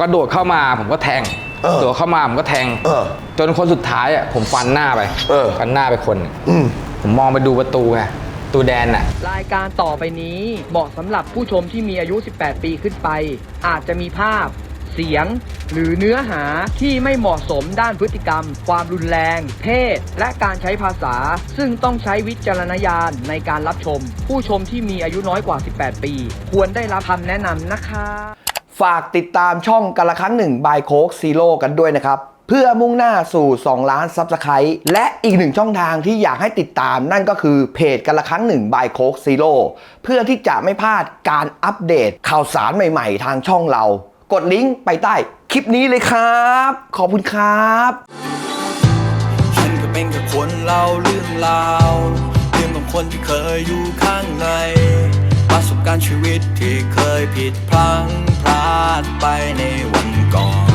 ก็โดดเข้ามาผมก็แทงเออโดดเข้ามาผมก็แทง เออจนคนสุดท้ายอะผมฟันหน้าไปเออ ฟันหน้าไปคนหนึ่งอืม ผมมองไปดูประตูไงประตูแดนน่ะ รายการต่อไปนี้เหมาะสำหรับผู้ชมที่มีอายุ 18 ปีขึ้นไป อาจจะมีภาพ เสียง หรือเนื้อหาที่ไม่เหมาะสมด้านพฤติกรรม ความรุนแรง เพศ และการใช้ภาษา ซึ่งต้องใช้วิจารณญาณในการรับชม ผู้ชมที่มีอายุน้อยกว่า 18 ปี ควรได้รับคำแนะนำนะคะ ฝากติดตามช่องกันละครั้งหนึ่งบายโคกซีโร่กันด้วยนะครับ เพื่อมุ่งหน้าสู่ 2 ล้านซับสไครต์และอีกหนึ่งช่องทางที่อยากให้ติดตามนั่นก็คือเพจกันละครั้งหนึ่งบายโคกซีโร่เพื่อที่จะไม่พลาดการอัปเดตข่าวสารใหม่ๆ ทางช่องเรา กดลิงก์ไปใต้คลิปนี้เลยครับ ขอบคุณครับฉันก็เป็นแค่คนเล่าเรื่องราวเรื่องของคนที่เคยอยู่ข้างในประสบการณ์ชีวิตที่เคยผิดพลั้ง พลาดไปในวันก่อน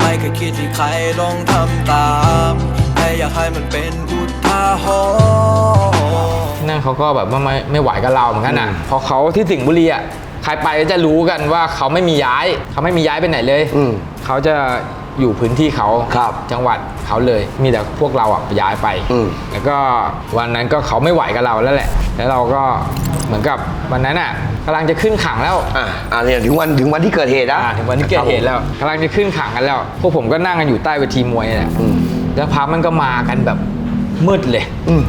ไม่เคยคิดที่ใครลองทำตามแค่อยากให้มันเป็นอุทาหรณ์ที่นั่นเขาก็แบบว่าไม่ไม่ไหวกับเราเหมือนกันอะเพราะเขาที่สิงห์บุรีอะใครไปก็จะรู้กันว่าเขาไม่มีย้ายเขาไม่มีย้ายไปไหนเลยอืม เขาจะ อยู่พื้นที่เขาครับจังหวัดเขาเลย มีแต่พวกเราอะย้ายไปอืมแล้วก็วันนั้นก็เขาไม่ไหวกับเราแล้วแหละ แล้วเราก็เหมือนกับวันนั้นอะกำลังจะขึ้นขังแล้ว อ่าอ่าเนี่ยถึงวันถึงวันที่เกิดเหตุนะอ่าถึงวันที่เกิดเหตุแล้วกำลังจะขึ้นขังกันแล้ว พวกผมก็นั่งกันอยู่ใต้เวทีมวยนี่แหละอืมแล้วพักมันก็มากันแบบมืดเลย อืม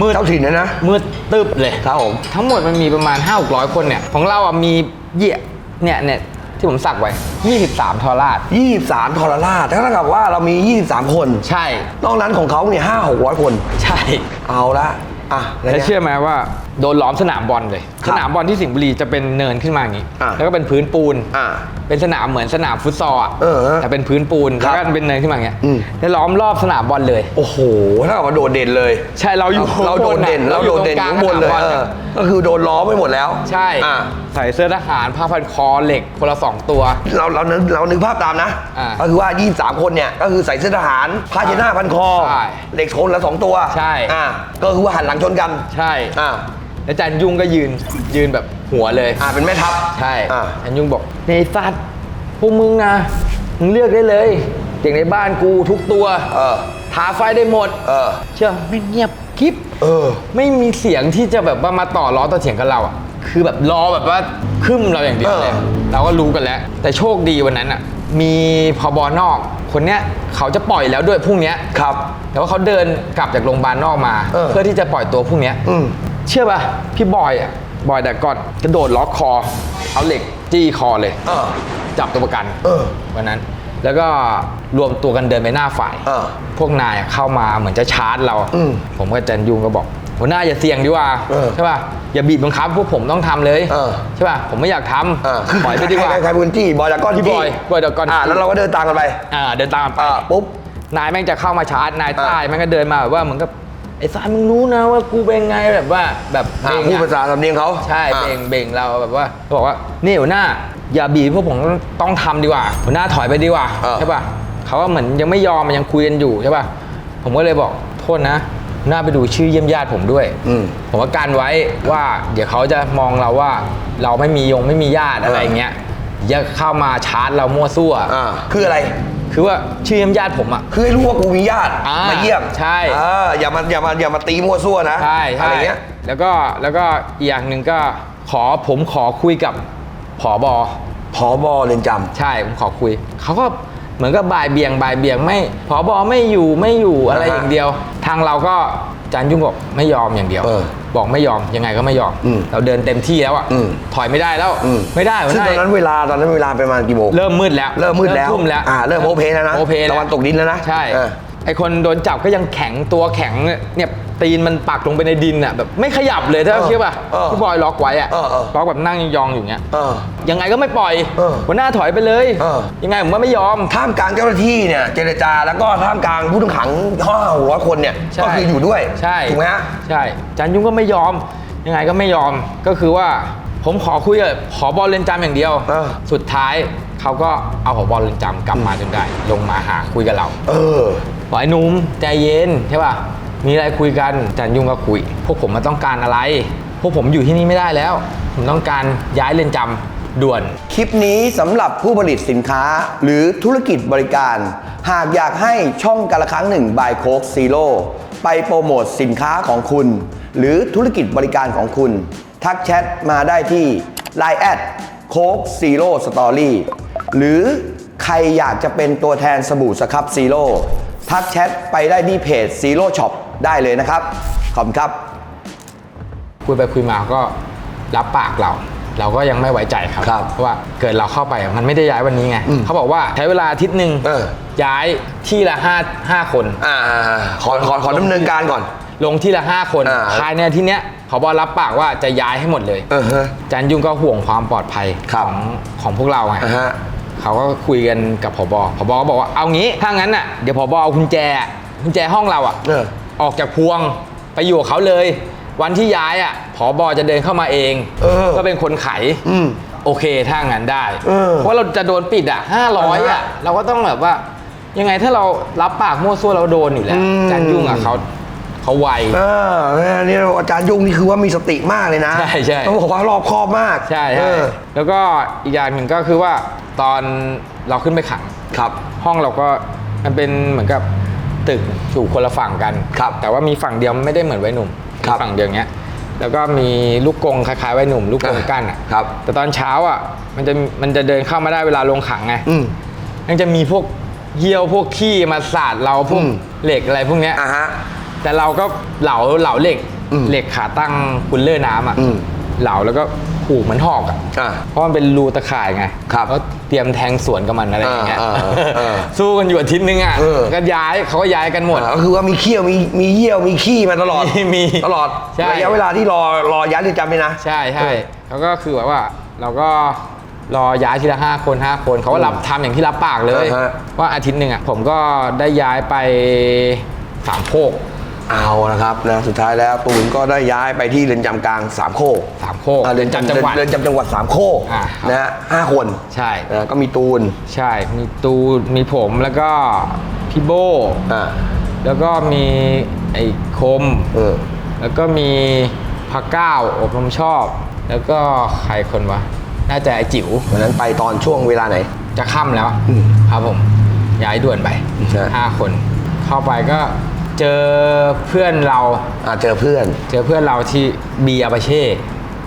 มืดเจ้าถิ่นนะนะ มืดตึบเลย ครับผม ทั้งหมดมันมีประมาณ5 6 0 0 คนเนี่ย ของเราอะมีเหยี่ยเนี่ยเนี่ย ที่ผมสักไว้ 23 ทอราด23ทรราชเท่ากับว่าเรามี 23 คน ใช่ นอกนั้นของเขาเนี่ยห้าหกร้อยคน ใช่ เอาละ อะแล้วแล้วเนี่ย เชื่อไหมว่าโดนล้อมสนามบอลเลย ครับสนามบอลที่สิงห์บุรีจะเป็นเนินขึ้นมาอย่างนี้ อะ แล้วก็เป็นพื้นปูน อ่า เป็นสนามเหมือนสนามฟุตซอลอะเออแต่เป็นพื้นปูนครัแล้วบก็เป็นเนินขึ้นมาอย่างเงี้ยอืม แล้วล้อมรอบสนามบอลเลย โอ้โหเท่ากับว่าโดดเด่นเลยใช่เราอยู่เราโดดเด่น เราโดดเด่นอยู่ข้างบนเลยตรงกลางสเอนาอมบอลก็คือโดนล้อมไปหมดแล้วใช่อ่าใส่เสื้อทหารผ้าพันคอเหล็กคนละสองตัว เราเรานึกเรานึกภาพตามนะ อ่าก็คือว่า 23 คนเนี่ย ก็คือใส่เสื้อทหารผ้าเช็ดหน้าพันคอใช่เหล็กคนละสองตัวใช่ อ่าก็คือว่าหันหลังชนกันใช่อ่าแล้วจันยุ่งก็ยืนยืนแบบหัวเลยอ่าเป็นแม่ทัพใช่อ่าจันยุ่งบอกในสัตว์พวกมึงนะมึงเลือกได้เลยเด็กในบ้านกูทุกตัวเออทาไฟได้หมด เออ เชื่อไม่เงียบคลิปเออ ไม่มีเสียงที่จะแบบว่ามาต่อล้อต่อเถียงกับเราอะคือแบบรอแบบว่าครึ้มเราอย่างเดียวเลยเออเราก็รู้กันแล้ว แต่โชคดีวันนั้นอะ มีพบนอก คนเนี้ยเขาจะปล่อยแล้วด้วยพรุ่งเนี้ยครับ แต่ว่าเขาเดินกลับจากโรงพยาบาลนอกมา เออ เพื่อที่จะปล่อยตัวพรุ่งเนี้ยอืม เชื่อป่ะพี่บอยอะบอยแต่ก่อนกระโดดล็อกคอ เอาเหล็กจี้คอเลย เออ จับตัวประกันเออวันนั้น แล้วก็รวมตัวกันเดินไปหน้าฝ่าย เออพวกนายอะเข้ามาเหมือนจะชาร์จเรา อืม ผมกับจันยุงก็บอก หัวหน้าอย่าเสี่ยงดีกว่าเออใช่ป่ะอย่าบีบบังคับพวกผมต้องทำเลยเออ ใช่ป่ะผมไม่อยากทอ่าำปล่อยไปดีกว่า ใครใครพื้นที่บอยจากก้อนพี่บอยบอยจากก้อน อ่าแล้วเราก็เดินตามกันไปอ่าเดินตามไป อ่าปุ๊บ นายแม่งจะเข้ามาชาร์จนายอ่าใต้แม่งก็เดินมาแบบว่าเหมือนกับไอ้สายมึงรู้นะว่ากูเป็นไงแบบว่าแบบอ่าเบ่งพูดอะภาษาสำเนียงเขาใช่อ่า เบ่งเบ่งเราแบบว่าบอกว่านี่หัวหน้าอย่าบีบพวกผมต้องทำดีกว่าหัวหน้าถอยไปดีกว่าเออใช่ป่ะเขาก็เหมือนยังไม่ยอมมันยังคุยกันอยู่ใช่ป่ะผมก็เลยบอกโทษนะหัวห น้าไปดูชื่อเยี่ยมญาติผมด้วย อืม ผมก็การไว้ว่า เดี๋ยวเขาจะมองเราว่า เราไม่มียงไม่มีญาติอะไรอย่างเงี้ยอย่าเข้ามาชาร์จเรามั่วซั่ว อ่าคืออะไร คือว่าชื่อเยี่ยมญาติผมอะ คือให้รู้ว่ากูมีญาติอ่ามมาเยี่ยมใช่เอออย่ามาอย่ามาอย่ามาตีมั่วซั่วนะใช่อะไรใช่เงี้ย แล้วก็แล้วก็อีกอย่างหนึ่งก็ขอผมขอคุยกับผอบอผอบอเรือนจใช่ผมขอคุย เขาก็ เหมือนกับบ่ายเบี่ยงบ่ายเบี่ยงไม่ผอบอไม่อยู่ไม่อยู่อะไรอ่าฮะอย่างเดียว ทางเราก็อาจารย์ยุ่งบอกไม่ยอมอย่างเดียว เออบอกไม่ยอมยังไงก็ไม่ยอม อืมเราเดินเต็มที่แล้วอะอืม ถอยไม่ได้แล้วอืมไม่ได้ำซึ่งไม่ตอนได้นั้นเวลาตอนนั้นเวลาประมาณกี่โมง เริ่มมืดแล้วเริ่มมืดแล้วทุ่มแล้วอ่าเริ่มโพเพแล้วนะโพเพแล้วตะวันตกดินแล้วนะใช่เออไอคนโดนจับก็ยังแข็งตัวแข็งเนี่ย ตีนมันปักลงไปในดินอะแบบไม่ขยับเลยถ้าเออเชื่อป่ะเออพี่บอยล็อกไว้อะเออเออ ล็อกแบบนั่งยองๆอยู่อย่างเงี้ยเออ ยังไงก็ไม่ปล่อยเออหัวหน้าถอยไปเลยเออ ยังไงผมก็ไม่ยอม ท่ามกลางเจ้าหน้าที่เนี่ยเจรจาแล้วก็ท่ามกลางผู้ต้องขังห้าหัวคนเนี่ยใช่ก็คืออยู่ด้วยใช่ถูกไหมฮะ ใช่จันยุงก็ไม่ยอม ยังไงก็ไม่ยอมก็คือว่าผมขอคุยกับผอบอเรือนจำอย่างเดียว เออ สุดท้ายเขาก็เอาผอบอเรือนจำกลับมาจนได้ ลงมาหาคุยกับเราเออ บอกไอ้หนุ่มใจเย็นใช่ป่ะ มีอะไรคุยกันจันยุ่งก็คุย พวกผมมาต้องการอะไร พวกผมอยู่ที่นี่ไม่ได้แล้ว ผมต้องการย้ายเรือนจำด่วน คลิปนี้สำหรับผู้ผลิตสินค้าหรือธุรกิจบริการ หากอยากให้ช่องกันละครั้งหนึ่งบายโคกซีโร่ไปโปรโมทสินค้าของคุณ หรือธุรกิจบริการของคุณ ทักแชทมาได้ที่ Line แอดโคกซีโร่สตอรี่หรือใครอยากจะเป็นตัวแทนสบู่สครับซีโร่ทักแชทไปได้ที่เพจซีโร่ช็อป ได้เลยนะครับ ขอบคุณครับ คุยไปคุยมาก็รับปากเรา เราก็ยังไม่ไว้ใจครับครับเพราะว่าเกิดเราเข้าไปมันไม่ได้ย้ายวันนี้ไงอืมเขาบอกว่าใช้เวลาอาทิตย์หนึ่งเออ ย้ายที่ละห้าห้าคน อ่าขอขอขอดำเนินการก่อน ลงที่ละห้าคนอ่า ภายในอาที่เนี้ยเขาบอกรับปากว่าจะย้ายให้หมดเลยเออฮะจันยุ่งก็ห่วงความปลอดภัยครัขบ องของพวกเราไง อ่าฮะ เขาก็คุยกันกับผบผบก็บอกว่าเอางี้ ถ้างั้นน่ะ เดี๋ยวผบเอากุญแจกุญแจห้องเราอะเออ ออกจากพวงไปอยู่กับเขาเลย วันที่ย้ายอะผบจะเดินเข้ามาเอง เออ ก็เป็นคนไข อืม โอเคถ้างั้นได้ เออเพราะเราจะโดนปิดอะห้าร้อยอ่าอะฮะเราก็ต้องแบบว่า ยังไงถ้าเรารับปากมั่วซั่วเราโดนอยู่แล้วอืมจันยุ่งอะเขาเขาไว เออเนี่ยอาจารย์ยุ่งนี่คือว่ามีสติมากเลยนะใช่ใช่ ต้องบอกว่ารอบคอบมากใช่เอใช่อแล้วก็อีกอย่างหนึ่งก็คือว่าตอนเราขึ้นไปขัง ครับ ห้องเราก็มันเป็นเหมือนกับ ตึกอยู่คนละฝั่งกันครับแต่ว่ามีฝั่งเดียวไม่ได้เหมือนไว้หนุ่มครับมีฝั่งเดียวเงี้ยแล้วก็มีลูกกรงคล้ายๆไว้หนุ่ม ลูกกรงอ่ากั้นอะครับ แต่ตอนเช้าอะมันจะมันจะเดินเข้ามาได้เวลาลงขังไงอืมมันจะมีพวกเยี่ยวพวกขี้มาสาดเราพวกอืมเหล็กอะไรพวกเนี้ยอะฮะแต่เราก็เหลาเหลาเหล็กอืมเหล็กขาตั้งคุณเลอร์น้ำอะอืม เหลาแล้วก็ผูกเหมือนหอกอะอะเพราะมันเป็นรูตะข่ายไงครับก็เตรียมแทงสวนกับมันอะไรอย่างเงี้ยอ่าอ่าอ่าสู้กันอยู่อาทิตย์นึงอะเออ ก็ย้ายเขาก็ย้ายกันหมด อะก็คือว่ามีเขี้ยวมีมีเยี่ยวมีขี้มาตลอดมีมีตลอดใช่ ระยะเวลาที่รอรอย้ายเรือนจำนี่นะ ใช่ใช่เออเขาก็คือแบบว่า เราก็รอย้ายทีละห้าคนห้าคนเขาก็รับทำอย่างที่รับปากเลย อ่าฮะ ว่าอาทิตย์หนึ่งอะผมก็ได้ย้ายไปสามโคก เอานะครับนะสุดท้ายแล้วตูนก็ได้ย้ายไปที่เรือนจำกลางสามโคกสามโคกอะเรือนจำจังหวัดเรือนจำจังหวัดสามโคกอ่าครับ นะฮะห้าคนใช่ นะก็มีตูนใช่ มีตูนมีผมแล้วก็พี่โบ อ่าแล้วก็มีไอ้คม เออแล้วก็มีพักเก้าอบรมชอบ แล้วก็ใครคนวะ น่าจะไอ้จิ๋ว วันนั้นไปตอนช่วงเวลาไหน จะค่ำแล้วอืมครับผม ย้ายด่วนไปใช่ห้าคน เข้าไปก็ เจอเพื่อนเราอ่าเจอเพื่อน เจอเพื่อนเราที่เบียร์ประเช่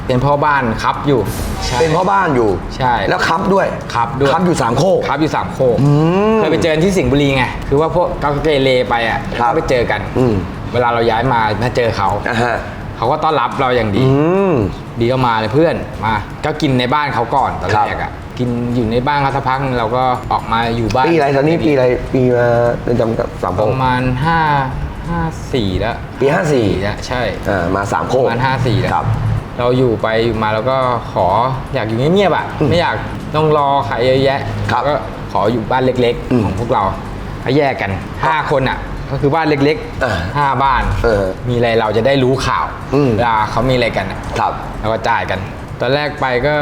เป็นพ่อบ้านครับอยู่ใช่ เป็นพ่อบ้านอยู่ใช่แล้วครับด้วยครับด้วย ครับอยู่สามโคก ครับอยู่สามโคกอืมเคยไปเจอที่สิงห์บุรีไงคือว่าพวกก็เกเรไปอะครับก็ไปเจอกันอืม เวลาเราย้ายมาถ้าเจอเขา อ่าฮะเขาก็ต้อนรับเราอย่างดี อืมดีก็มาเลยเพื่อนมา ก็กินในบ้านเขาก่อนตอนครัแรบกอะ กินอยู่ในบ้านเขาสักพักนึงเราก็ออกมาอยู่บ้านปีอะไรตอนนี้ปีอะไรปีมาเรือนจำสามโคปกระมาณห้าห้าสี่แล้วปีห้าสี่แล้วใช่อ่ามาสามโคปกระมาณห้าสี่แล้วครับ เราอยู่ไปอยู่มาแล้วก็ขออยากอยู่เงียบๆอะอืมไม่อยากต้องรอใครเยอะแยะครับก็ขออยู่บ้านเล็กอืม ๆ ของพวกเราก็แยกกันห้าคนอะ ก็คือบ้านเล็กอ่าห้าบ้าน เออมีอะไรเราจะได้รู้ข่าวอืม เวลาเขามีอะไรกันอะ ครับ แล้วก็จ่ายกัน ตอนแรกไปก็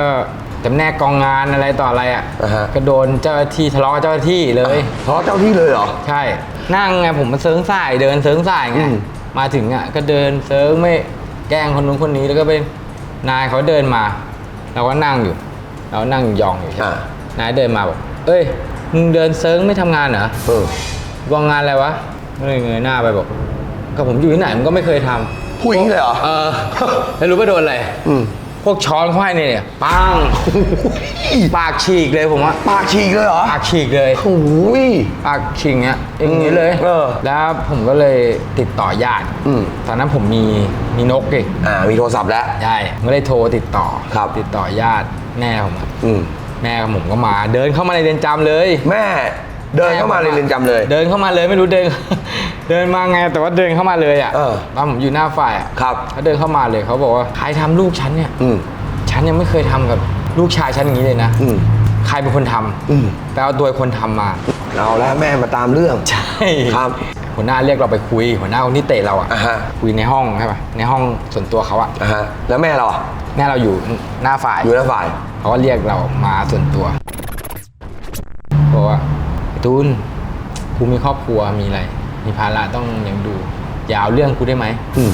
จำแนกกองงานอะไรต่ออะไรอะอ่าฮะ ก็โดนเจ้าหน้าที่ทะเลาะกับเจ้าหน้าที่เลยเพราะเจ้าที่เลยเหรอ ใช่ นั่งไงผมมาเซิร์งสายเดินเซิร์งสายไง อืม มาถึงอะก็เดินเซิร์งไม่แกล้งคนนู้นคนนี้แล้วก็เป็นนายเขาเดินมา เราก็นั่งอยู่ เรานั่งยองอยู่ใช่ไหมอ่านายเดินมาบอกเอ้ยมึงเดินเซิร์งไม่ทำงานเหรอเออกองงานอะไรวะก็เลยเงยหน้าไปบอกก็ผมอยู่ที่ไหนมันก็ไม่เคยทำพูดอย่างนี้เลยเหรอ เออแล้วรู้ว่าโดนอะไรอืมพ วกช้อนเขาให้เนี่ยปังปากฉีกเลยผมว่าปากฉีกเลยเหรอปากฉีกเลยโอ้ยปากฉีกเงี้ยอย่างนี้เลยเออแล้วผมก็เลยติดต่อญาติอืมตอนนั้นผมมีมีนกอีกอ่ามีโทรศัพท์แล้วใช่ผมก็เลยโทรติดต่อครับติดต่อญาติแม่ผมอะอืมแม่ผมก็มาเดินเข้ามาในเรือนจำเลย แม่ เดินเข้ามาในเรือนจำเลย เดินเข้ามาเลยไม่รู้เดิน เดินมาไงแต่ว่าเดินเข้ามาเลยอะเออ ตอนผมอยู่หน้าฝ่ายอะครับ เขาเดินเข้ามาเลยเขาบอกว่าใครทำลูกฉันเนี่ยอืม ฉันยังไม่เคยทำกับลูกชายฉันอย่างนี้เลยนะอืมใครเป็นคนทำอืม ไปเอาตัวคนทำมา เอาแล้วแม่มาตามเรื่อง ใช่ครับหัวหน้าเรียกเราไปคุย หัวหน้าคนที่เตะเราอะอ่าฮะ คุยในห้องใช่ปะในห้องส่วนตัวเขาอะอ่าฮะแล้วแม่เราอะแม่เราอยู่หน้าฝ่ายอยู่หน้าฝ่าย เขาก็เรียกเรามาส่วนตัวบอกว่าไอ้ ตูนกูมีครอบครัวมีอะไร มีภาระต้องเลี้ยงดู อย่าเอาเรื่องกูได้ไหมอืม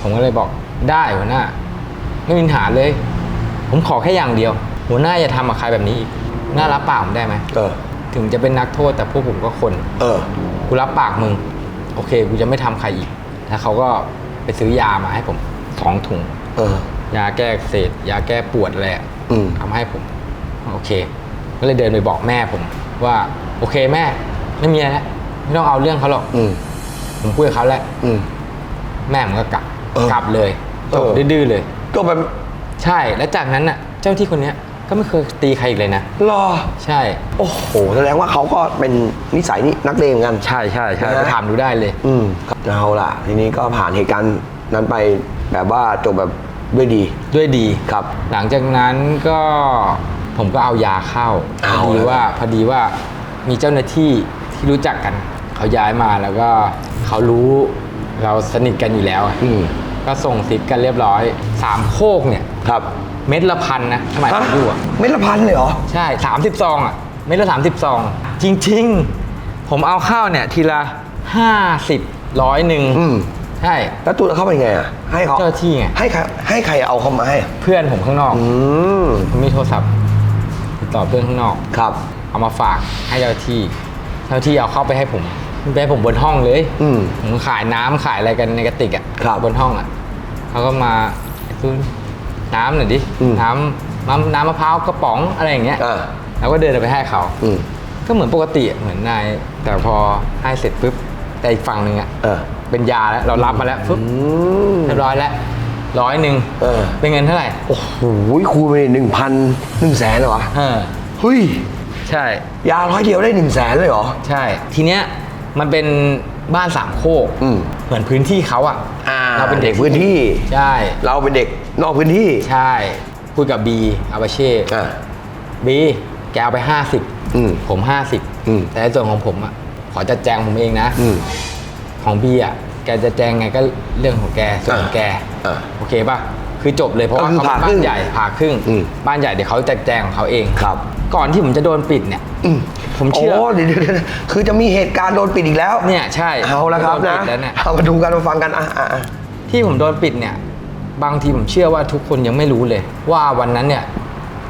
ผมก็เลยบอกได้หัวหน้า ไม่มีปัญหาเลย ผมขอแค่อย่างเดียว หัวหน้าอย่าทำกับใครแบบนี้อีกหน้ารับปากผมได้ไหมเออ ถึงจะเป็นนักโทษแต่พวกผมก็คน เออ กูรับปากมึง โอเคกูจะไม่ทำใครอีกแล้วเขาก็ไปซื้อยามาให้ผมสองถุง เออ ยาแก้อักเสพยาแก้ปวดอะไรอะอืม เอามาให้ผม โอเค ก็เลยเดินไปบอกแม่ผมว่า โอเคแม่ ไม่มีอะไรแล้วไม่ต้องเอาเรื่องเขาหรอกอืม ผมคุยกับเขาแล้ว อืม แม่ผมก็กลับเออกลับเลยเอจอบดื้อๆเลย ก็แบบใช่แล้วจากนั้นน่ะ เจ้าที่คนเนี้ยก็ไม่เคยตีใครอีกเลยนะรอ ใช่ โอ้โหแสดงว่าเขาก็เป็นนิสัยนี่นักเลงเหมือนกัน ใช่ใช่ใช่นะ ไปถามดูได้เลย อืมเอาล่ะ ทีนี้ก็ผ่านเหตุการณ์นั้นไปแบบว่าจบแบบด้วยดีด้วยดี ครับ หลังจากนั้นก็ผมก็เอายาเข้าพเอาอดีแล้ว ว่าพอดีว่า มีเจ้าหน้าที่ที่รู้จักกัน เขาย้ายมาแล้วก็เขารู้เราสนิทกันอยู่แล้วอะอืม ก็ส่งซิปกันเรียบร้อยสามโคกเนี่ย ครับเม็ดละพันนะสมัยผมอยู่อะ เม็ดละพันเลยเหรอ ใช่สามสิบซองอะ เม็ดละสามสิบซอง จริง ๆ ผมเอาข้าวเนี่ย ทีละห้าสิบร้อยหนึ่งอืม ใช่ แล้วตัวเขาเป็นไงอะ ให้เขาเจ้าที่ไง ให้ใครให้ใครเอาเขามาให้ เพื่อนผมข้างนอกอืม ผมมีโทรศัพท์ติดต่อเพื่อนข้างนอก ครับ เอามาฝากให้เจ้าที่เจ้าที่เอาเข้าไปให้ผมไปให้ผมบนห้องเลยอืม ผมขายน้ำขายอะไรกันในกระติกอะครับบนห้องอะเขาก็มาซื้อน้ำหน่อยดิอืม น้ำน้ำน้ำมะพร้าวกระป๋องอะไรอย่างเงี้ยอ่าแล้วก็เดินไปให้เขา อืมก็เหมือนปกติอะเหมือนนาย แต่พอให้เสร็จปุ๊บแต่อีกฝั่งหนึ่งอะเออเป็นยาแล้วเรารับมาแล้วปุ๊บอืม เรียบร้อยแล้วร้อยหนึ่งเออ เป็นเงินเท่าไหร่โอ้โหครูไปหนึ่งพันหนึ่งแสนเหรอวะเออเฮ้ย ใช่ ยาร้อยเดียวได้หนึ่งแสนเลยเหรอ ใช่ ทีเนี้ยมันเป็นบ้านสามโคกอืม เหมือนพื้นที่เขาอะอ่าเราเป็นเด็กพื้นที่ ใช่ เราเป็นเด็กนอกพื้นที่ ใช่ คุยกับบีอาบาเช่อ่าบีแกเอาไปอืม50ผม50อืมแต่ในส่วนของผมอะขอจัดแจงผมเองนะอืมของบีอะแกจะแจงไงก็เรื่องของแกส่วนของแกอ่าโอเคป่ะคือจบเลยเพราะว่าก็คือเขาเป็นผ่าครึ่บ้านงใหญ่ผ่าครึ่งอืม บ้านใหญ่เดี๋ยวเขาจัดแจงของเขาเอง ครับ ก่อนที่ผมจะโดนปิดเนี่ยอืมผมเชื่อโอ้เดี๋ยวเดี๋ยวเดี๋ยวคือจะมีเหตุการณ์โดนปิดอีกแล้ว เนี่ยใช่เอาละครับโดนปินะดแล้วเนี่ยเอามาดูกันมาฟังกันอะอะอะที่ผมโดนปิดเนี่ย บางทีผมเชื่อว่าทุกคนยังไม่รู้เลย ว่าวันนั้นเนี่ย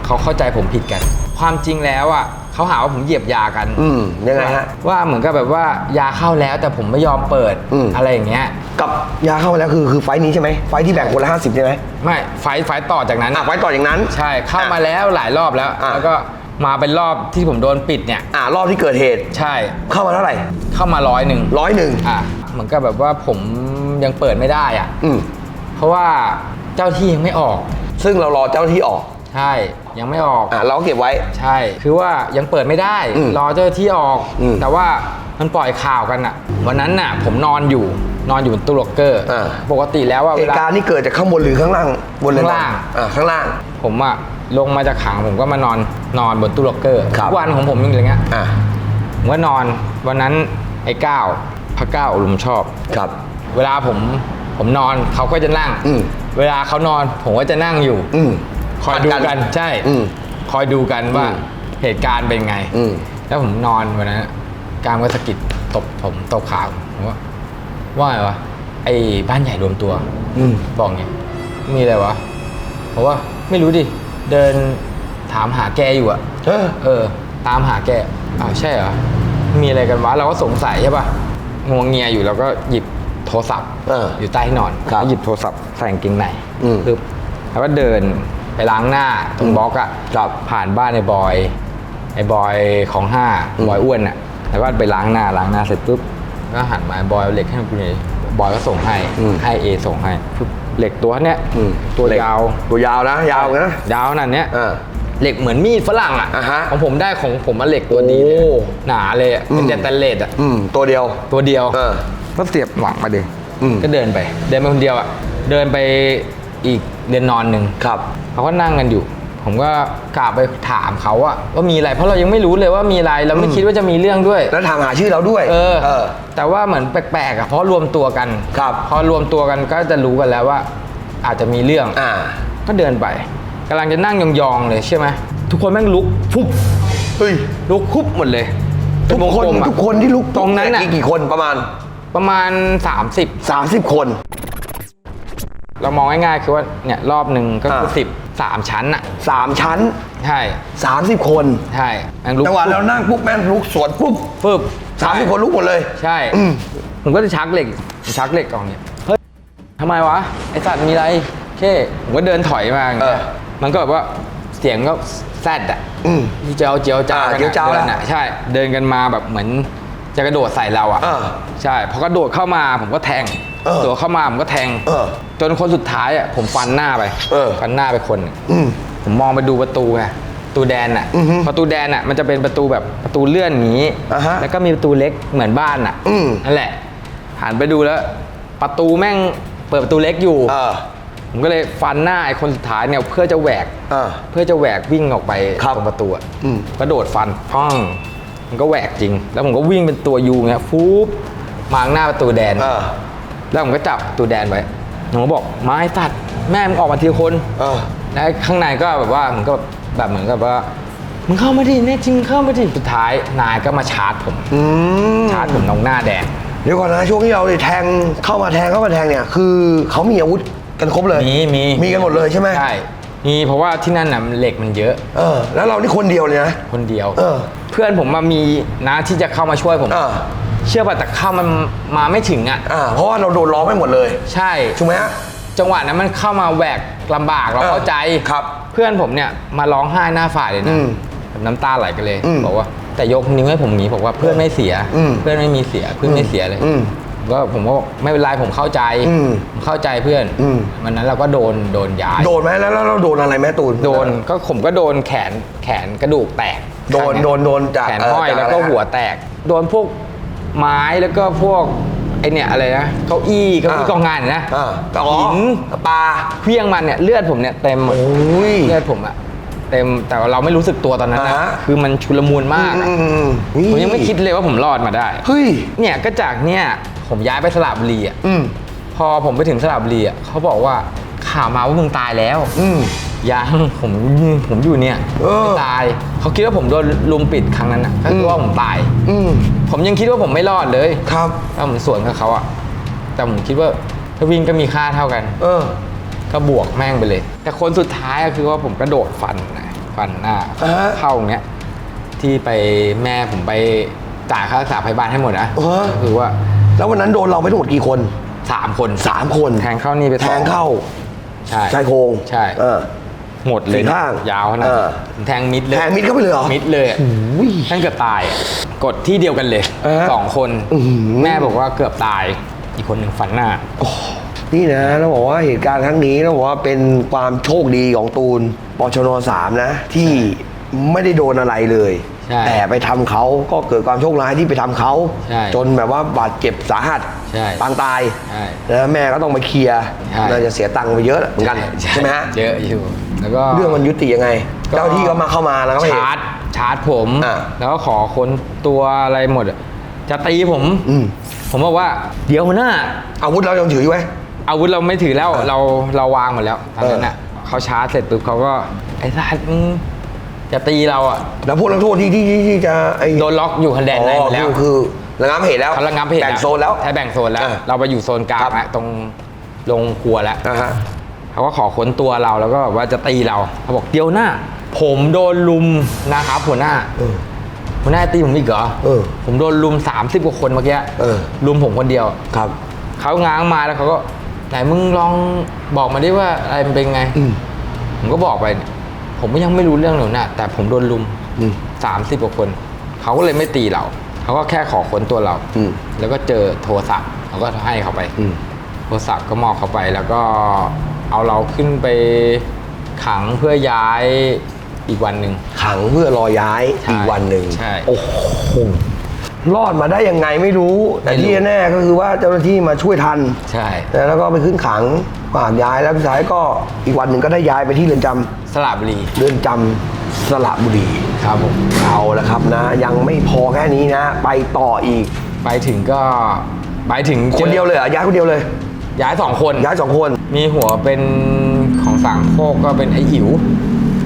เขาเข้าใจผมผิดกัน ความจริงแล้วอะเขาหาว่าผมเหยียบยากัน อืมยังไงฮะว่าเหมือนกับแบบว่ายาเข้าแล้วแต่ผมไม่ยอมเปิดอืมอะไรอย่างเงี้ย กับยาเข้ามาแล้วคือคือไฟล์นี้ใช่ไหมไฟล์ที่แบ่งคนละห้าสิบใช่ไหมไม่ไฟไฟต่อจากนั้นอะไฟล์ต่ออย่างนั้น ใช่เข้ามาแล้วหลายรอบแล้วอะแล้วก็ มาเป็นรอบที่ผมโดนปิดเนี่ย อ่ารอบที่เกิดเหตุ ใช่เข้ามาเท่าไหร่เข้ามาร้อยหนึ่งร้อยหนึ่งอะเหมือนกับแบบว่าผมยังเปิดไม่ได้อะ อืมเพราะว่าเจ้าที่ยังไม่ออก ซึ่งเรารอเจ้าหน้าที่ออกใช่ยังไม่ออก อะเราก็เก็บไว้ ใช่ คือว่ายังเปิดไม่ได้ อืมรอเจ้าหน้าที่ออก อืมแต่ว่ามันปล่อยข่าวกันอะวันนั้นน่ะ ผมนอนอยู่ นอนอยู่บนตู้ล็อกเกอร์ อ่า ปกติแล้วว่าเหเวตุลา การณ์นี้เกิดจากข้างบนหรือข้างล่างบนเลยข้างล่าง อ่าข้างล่าง ผมอะ ลงมาจากขังผมก็มานอนนอนบนตู้ล็อกเกอร์ครับ ทุกวันของผมอย่างเงี้ยอ่าผมก็นอนวันนั้นไอ้ก้าวพระก้าวลุมชอบ ครับ เวลาผมผมนอนเขาก็จะนั่งอืม เวลาเขานอนผมก็จะนั่งอยู่ อืม คอยดูกันใช่อืมคอยดูกันว่าอืมเหตุการณ์เป็นไงอืม แล้วผมนอนวันนั้นกลางก็สะกิดตบผมตบขาผมว่าว่าไงวะไอ้บ้านใหญ่รวมตัว อืม บอกไงมีอะไรวะเพราะว่าไม่รู้ดิ เดินถามหาแกอยู่อะเออ เออ ตามหาแกอ้าวใช่เหรอ มีอะไรกันวะ เราก็สงสัยใช่ปะงวงเงียอยู่เราก็หยิบโทรศัพท์เอออยู่ใต้ที่นอนครับก็หยิบโทรศัพท์ใส่กางเกงในอืมปึ๊บแล้วก็เดินไปล้างหน้าตรงบล็อกอะครับผ่านบ้านไอ้บอยไอ้บอยของห้าอืม บอยอ้วนอะแล้วก็ไปล้างหน้าล้างหน้าเสร็จปุ๊บก็หันมาบอยเอาเหล็กให้กูเลยบอยก็ส่งให้ให้เอส่งให้ปึ๊บ เหล็กตัวเนี้ยอืมตัวยาว ตัวยาวนะ ยาวนะ ยาวขนาดเนี้ยเออเหล็กเหมือนมีดฝรั่งอะอ่าฮะของผมได้ของผมมาเหล็กตัวดีเลยโอ้ หนาเลยอะเป็นอืมแดนเตนเลสอะอืม ตัวเดียว ตัวเดียวเออ ก็เสียบหวังมาดิอืม ก็เดินไป เดินไปคนเดียวอะเดินไปอีกเดินนอนหนึ่งครับ เขาก็นั่งกันอยู่ ผมก็กราบไปถามเขาอะว่ามีอะไรเพราะเรายังไม่รู้เลยว่ามีอะไรเราไม่คิดว่าจะมีเรื่องด้วย แล้วถามหาชื่อเราด้วย เออ เออ แต่ว่าเหมือนแปลกๆอะเพราะรวมตัวกันครับพอรวมตัวกันก็จะรู้กันแล้วว่า อาจจะมีเรื่องอ่า ก็เดินไปกำลังจะนั่งยองๆเลยใช่ไหมทุกคนแม่งลุกฟุบเฮ้ยลุกคุบหมดเลยทุกคนเป็วงลมอะทุกคนที่ลุกตรงนั้นน่ะกี่กี่คนประมาณ ประมาณ 30 30 คน เรามองง่ายๆคือว่าเนี่ยรอบหนึ่งก็คืออ่าสิบ สามชั้นอะสามชั้น ใช่30 คนใช่แม่งลุกจังหวะเรานั่งปุ๊บแม่งลุกสวนปุ๊บฟึบสามสิบคนลุกหมดเลย ใช่อืม ผมก็จะชักเหล็กชักเหล็กออกเนี่ยเฮ้ยทำไมวะไอสัตว์มีอะไรแค่ผมก็เดินถอยมาอย่างเอเงี้อยมันก็แบบว่าเสียงก็แซดอะอืมเจียวเจียวจ้าอ่ากันเจียวจ้าวเดินแล้อะวใช่ เดินกันมาแบบเหมือน จะกระโดดใส่เราอะเออใช่พอกระโดดเข้ามาผมก็แทงเออตัวเข้ามาผมก็แทงเออจนคนสุดท้ายอะผมฟันหน้าไปเออ ฟันหน้าไปคนหนึ่ง อืม ผมมองไปดูประตูไงประตูแดนอะอือฮึประตูแดนอะมันจะเป็นประตูแบบประตูเลื่อนอย่างนี้อ่าฮะแล้วก็มีประตูเล็กเหมือนบ้านอะอืม นั่นแหละหันไปดูแล้ว ประตูแม่งเปิดประตูเล็กอยู่ เออ ผมก็เลยฟันหน้าไอ้คนสุดท้ายเนี่ยเพื่อจะแหวกเออเพื่อจะแหวกวิ่งออกไปครับตรงประตูอะอืม กระโดดฟันป้อง มันก็แหวกจริง แล้วผมก็วิ่งเป็นตัวยูเงี้ยฟูบมาข้างหน้าประตูแดน เออ แล้วผมก็จับประตูแดนไว้ผมก็บอกไม้ตัดแม่มึงออกมาทีละคน เออ แล้วข้างในก็แบบว่ามันก็แบบเหมือนกับว่ามึงเข้ามาดิแน่จริงเข้ามาดิสุดท้ายนายก็มาชาร์จผมอืมชาร์จผมตรงหน้าแดนเดี๋ยวก่อนนะช่วงที่เราเนี่ยแทงเข้ามาแทงเข้ามาแทงเนี่ย คือเขามีอาวุธกันครบเลยมีมีมีกันหมดเลยใช่ไหมใช่มีเพราะว่าที่นั่นน่ะเหล็กมันเยอะ เออ แล้วเรานี่คนเดียวเลยนะ คนเดียว เออเพื่อนผมมามีนะที่จะเข้ามาช่วยผมเออเชื่อป่ะแต่เข้ามันมาไม่ถึงอะ อ่าเพราะว่าเราโดนล้อมไปหมดเลยใช่ ถูกไหมฮะ จังหวะนั้นมันเข้ามาแหวกลำบากเราเออเข้าใจครับเพื่อนผมเนี่ยมาร้องไห้หน้าฝ่ายเลยอืนะมแบบน้ำตาไหลกันเลยอืมบอกว่าแต่ยกนิ้วให้ผมหนีบอกว่าเพื่อนไม่เสีย อืมเพื่อนไม่มีเสียเพื่อนไม่เสียเลยอืมผมก็ผมก็บอกไม่เป็นไรผมเข้าใจอืมผมเข้าใจเพื่อนอืม วันนั้นเราก็โดนโดนย้ายโดนไหมแล้วแล้วเราโดนอะไรไหมตูน โดนก็ผมก็โดนแขนแขนกระดูกแตก โดนข้างเยโดนโดนจากแขนเอ่อห้อยจากแล้วก็อะไรฮะหัวแตก โดนพวกไม้แล้วก็พวกไอเนี่ยอะไรนะเก้าอี้เก้าอี้อ่ากองงานนะอ่าต่อหินปลา เคลี้ยงมันเนี่ยเลือดผมเนี่ยเต็มหมด โอ้ย เลือดผมอะเต็มแต่ว่าเราไม่รู้สึกตัวตอนนั้นนะอ่าฮะ คือมันชุลมุนมากอะอืมอืมอืผมยังไม่คิดเลยว่าผมรอดมาได้ เฮ้ย เนี่ยก็จากเนี่ยผมย้ายไปสระบุรีอะอืมพอผมไปถึงสระบุรีอะเขาบอกว่าข่าวมาว่ามึงตายแล้ว อืม ยังผมผมอยู่เนี่ยเออไม่ตายเขาคิดว่าผมโดนลุมปิดครั้งนั้นนะเขาคิดว่าผมตาย อืม ผมยังคิดว่าผมไม่รอดเลยครับ ถ้าผมสวนกับเขาอะแต่ผมคิดว่าถ้าวิ่งก็มีค่าเท่ากัน เออ ก็บวกแม่งไปเลย แต่คนสุดท้ายอะคือว่าผมกระโดดฟันนะฟันหน้าอ่าฮะเข้าอย่างเงี้ยที่ไปแม่ผมไปจ่ายค่ารักษาพยาบาลให้หมดนะเออ ก็คือว่าแล้ววันนั้นโดนเราไปทั้งหมดกี่คนสามคนสามคนแทงเข้านี่ไปแทงเข้าใช่ ชายโครงใช่ เออ หมดเลยสี่ข้างยาวขนาดเออแทงมิดเลยแทงมิดเข้าไปเลยเหรอมิดเลยอะอุ้ยท่านเกือบตายอะกดที่เดียวกันเลยเออสองคนอื้อหือ แม่บอกว่าเกือบตาย อีกคนหนึ่งฟันหน้า นี่นะเราบอกว่าเหตุการณ์ครั้งนี้เราบอกว่าเป็นความโชคดีของตูนปชนสามนะ ที่ไม่ได้โดนอะไรเลย ใช่แต่ไปทำเขาก็เกิดความโชคร้ายที่ไปทำเขาใช่จนแบบว่าบาดเจ็บสาหัสใช่ปางตายใช่นะแม่ก็ต้องไปเคลียร์ใช่ น่าจะเสียตังค์ไปเยอะเหมือนกันใช่ไหมฮะ เยอะอยู่ แล้วก็เรื่องมันยุติยังไงก็เจ้าที่ก็มาเข้ามาแล้วก็ไม่เห็น ชาร์จชาร์จผม อะ แล้วก็ขอค้นตัวอะไรหมดอะจะตีผม อืมผมบอกว่า เดี๋ยวหน้า อาวุธเรายังถืออยู่ไหม อาวุธเราไม่ถือแล้วเออเราเราวางหมดแล้วตอนนั้นเออน่ะเขาชาร์จเสร็จปุ๊บเขาก็ ไอ้สัตว์มึงจะตีเราอะแล้วพวกนักโทษที่ที่ที่ที่จะไอ้โดนล็อกอยู่คันแดนในหมดแล้ว อ๋อคือคือระงับเหตุแล้วเขาระงับเหตุแบ่งโซนแล้ว ใช่แบ่งโซนแล้ว อ่าเราไปอยู่โซนกลางครับแล้วตรงลงครัวแล้วอ่าฮะ เขาก็ขอค้นตัวเราแล้วก็แบบว่าจะตีเราเขาบอกเดี๋ยวหน้า ผมโดนลุมนะครับหัวหน้าเออ หัวหน้าตีผมอีกเหรอเออ ผมโดนลุม 30กว่าคนเมื่อกี้เออ ลุมผมคนเดียว ครับ เขาง้างมาแล้วเขาก็ไหนมึงลองบอกมาดิว่าอะไรมันเป็นไง อืม ผมก็บอกไป ผมก็ยังไม่รู้เรื่องหนูนะแต่ผมโดนลุมอืม สามสิบกว่าคน เขาก็เลยไม่ตีเรา เขาก็แค่ขอค้นตัวเราอืม แล้วก็เจอโทรศัพท์เขาก็ให้เขาไปอืม โทรศัพท์ก็มอบเขาไปแล้วก็ เอาเราขึ้นไปขังเพื่อย้ายอีกวันหนึ่ง ขังเพื่อรอย้ายใช่อีกวันหนึ่งใช่ โอ้โหรอดมาได้ยังไงไม่รู้ แต่ไม่รู้ที่แน่ๆก็คือว่าเจ้าหน้าที่มาช่วยทัน ใช่แล้วก็ไปขึ้นขังก่อนย้ายแล้วสุดท้ายก็อีกวันหนึ่งก็ได้ย้ายไปที่เรือนจำสระบุรี เรือนจำสระบุรีครับผม เอาละครับนะ ยังไม่พอแค่นี้นะ ไปต่ออีก ไปถึงก็ไปถึงคนเดียวเลยเหรอย้ายคนเดียวเลย ย้ายสองคนย้ายสองคน มีหัวเป็นของสามโคกก็เป็นไอ้อิ๋ว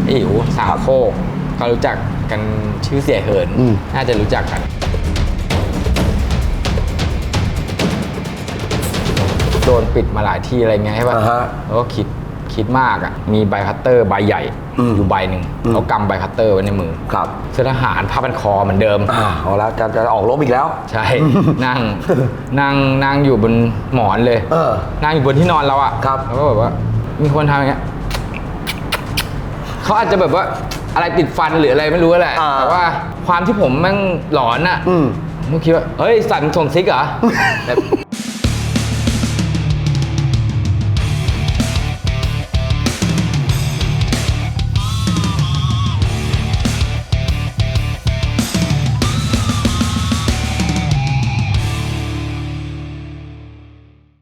ไอ้อิ๋วสามโคกก็รู้จักกันชื่อเสียเหิน อืม น่าจะรู้จักกัน โดนปิดมาหลายที่อะไรเงี้ยใช่ป่ะอ่าฮะ แล้วก็คิดคิดมากอะ มีใบคัตเตอร์ใบใหญ่ อืมอยู่ใบหนึ่งอืมเขากำใบคัตเตอร์ไว้ในมือครับเสื้อทหารผ้าพันคอเหมือนเดิมอ่าเอาแล้วจะจะออกรบอีกแล้ว ใช่นั่งนั่งนั่งอยู่บนหมอนเลยเออนั่งอยู่บนที่นอนเราอะครับแล้วก็แบบว่า มีคนทำอย่างเงี้ยเขาอาจจะแบบว่าอะไรติดฟันหรืออะไรไม่รู้แหละอ่าแต่ว่าความที่ผมแม่งหลอนอะอืมผมก็คิดว่าเฮ้ยสั่นส่งซิกเหรอแบบ